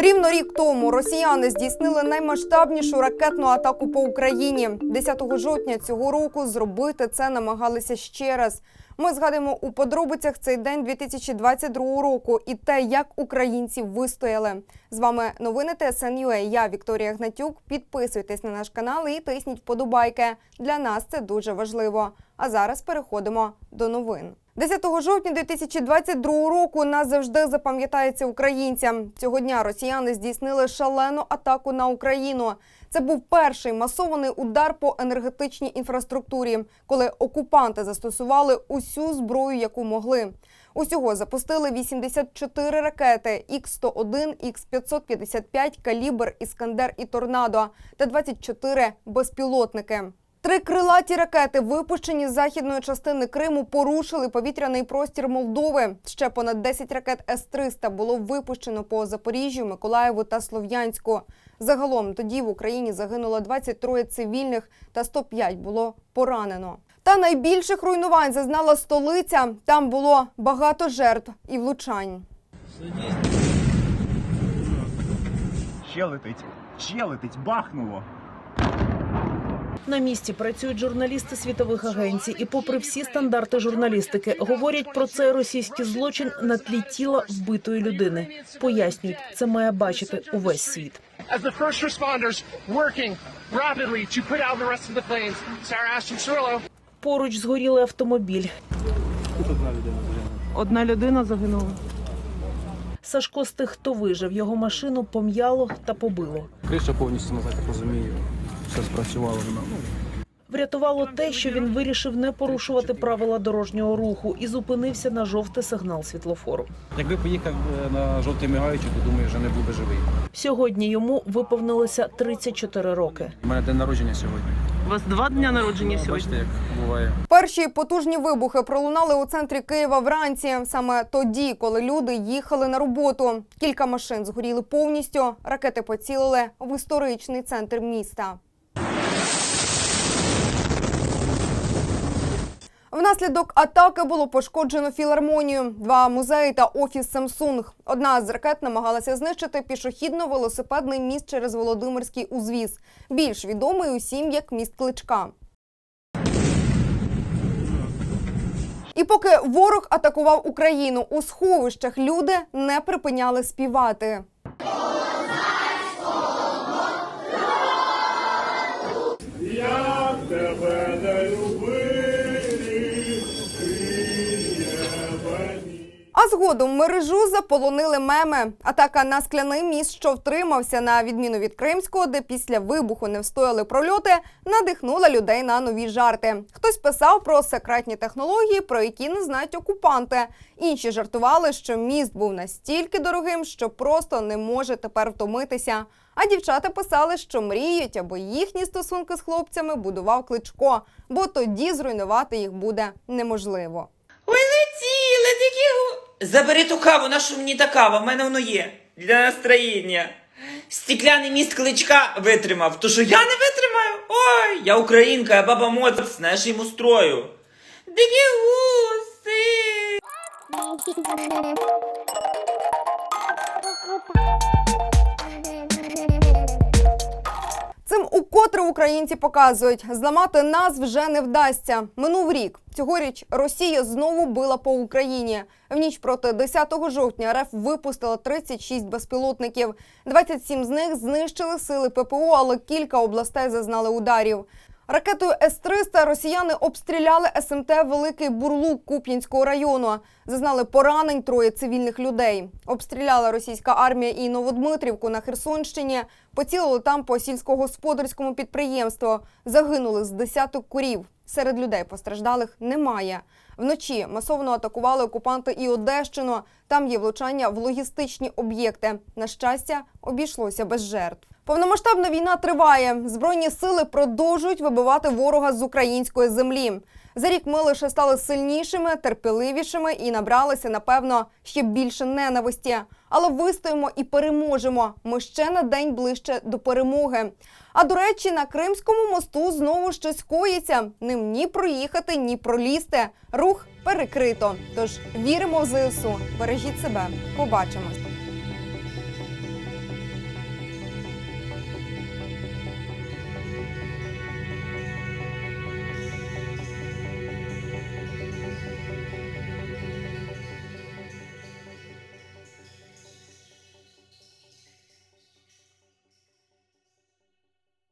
Рівно рік тому росіяни здійснили наймасштабнішу ракетну атаку по Україні. 10 жовтня цього року зробити це намагалися ще раз. Ми згадуємо у подробицях цей день 2022 року і те, як українці вистояли. З вами новини ТСН.UA. Я Вікторія Гнатюк. Підписуйтесь на наш канал і тисніть вподобайки. Для нас це дуже важливо. А зараз переходимо до новин. 10 жовтня 2022 року назавжди запам'ятається українцям. Цього дня росіяни здійснили шалену атаку на Україну. Це був перший масований удар по енергетичній інфраструктурі, коли окупанти застосували усю зброю, яку могли. Усього запустили 84 ракети Х-101, Х-555, Калібр, Іскандер і Торнадо та 24 безпілотники. Три крилаті ракети, випущені з західної частини Криму, порушили повітряний простір Молдови. Ще понад 10 ракет С-300 було випущено по Запоріжжю, Миколаєву та Слов'янську. Загалом тоді в Україні загинуло 23 цивільних та 105 було поранено. Та найбільших руйнувань зазнала столиця. Там було багато жертв і влучань. Ще летить, ще летить, бахнуло. На місці працюють журналісти світових агенцій, і, попри всі стандарти журналістики, говорять про цей російський злочин на тлі тіла вбитої людини. Пояснюють, це має бачити увесь світ. Поруч згорілий автомобіль. Одна людина загинула. Сашко з тих, хто вижив, його машину пом'яло та побило. Криша повністю назад, розумію. Все спрацювало вона. Ну, Врятувало те, що він вирішив не порушувати правила дорожнього руху і зупинився на жовтий сигнал світлофору. якби поїхав е, на жовтий мигаючий, то думаю, вже не був би живий. Сьогодні йому виповнилося 34 роки. У мене день народження сьогодні. У вас два дня народження Бачите, як буває. Перші потужні вибухи пролунали у центрі Києва вранці, саме тоді, коли люди їхали на роботу. Кілька машин згоріли повністю. Ракети поцілили в історичний центр міста. Внаслідок атаки було пошкоджено філармонію, два музеї та офіс Samsung. Одна з ракет намагалася знищити пішохідно-велосипедний міст через Володимирський узвіз, більш відомий усім як міст Кличка. І поки ворог атакував Україну, у сховищах люди не припиняли співати. Згодом мережу заполонили меми. Атака на скляний міст, що втримався на відміну від кримського, де після вибуху не встояли прольоти, надихнула людей на нові жарти. Хтось писав про секретні технології, про які не знають окупанти. Інші жартували, що міст був настільки дорогим, що просто не може тепер втомитися. А дівчата писали, що мріють, аби їхні стосунки з хлопцями будував кличко, бо тоді зруйнувати їх буде неможливо. Ой, летіли, такі... Забери ту каву, нашу мені та кава, в мене воно є. Для настроєння. Стікляний міст кличка витримав. То що я не витримаю? Ой, я українка, я баба моц, знаєш, йому строю. Дві гуси. Укотре українці показують, зламати нас вже не вдасться. Минув рік. Цьогоріч Росія знову била по Україні. В ніч проти 10 жовтня РФ випустила 36 безпілотників. 27 з них знищили сили ППО, але кілька областей зазнали ударів. Ракетою С-300 росіяни обстріляли СМТ Великий Бурлук Куп'янського району. Зазнали поранень троє цивільних людей. Обстріляла російська армія і Новодмитрівку на Херсонщині. Поцілили там по сільськогосподарському підприємству. Загинули з десяток курів. Серед людей постраждалих немає. Вночі масово атакували окупанти і Одещину. Там є влучання в логістичні об'єкти. На щастя, обійшлося без жертв. Повномасштабна війна триває. Збройні сили продовжують вибивати ворога з української землі. За рік ми лише стали сильнішими, терпеливішими і набралися, напевно, ще більше ненависті. Але вистоїмо і переможемо. Ми ще на день ближче до перемоги. А до речі, на Кримському мосту знову щось коїться. Ним ні проїхати, ні пролізти. Рух перекрито. Тож віримо в ЗСУ. Бережіть себе. Побачимось.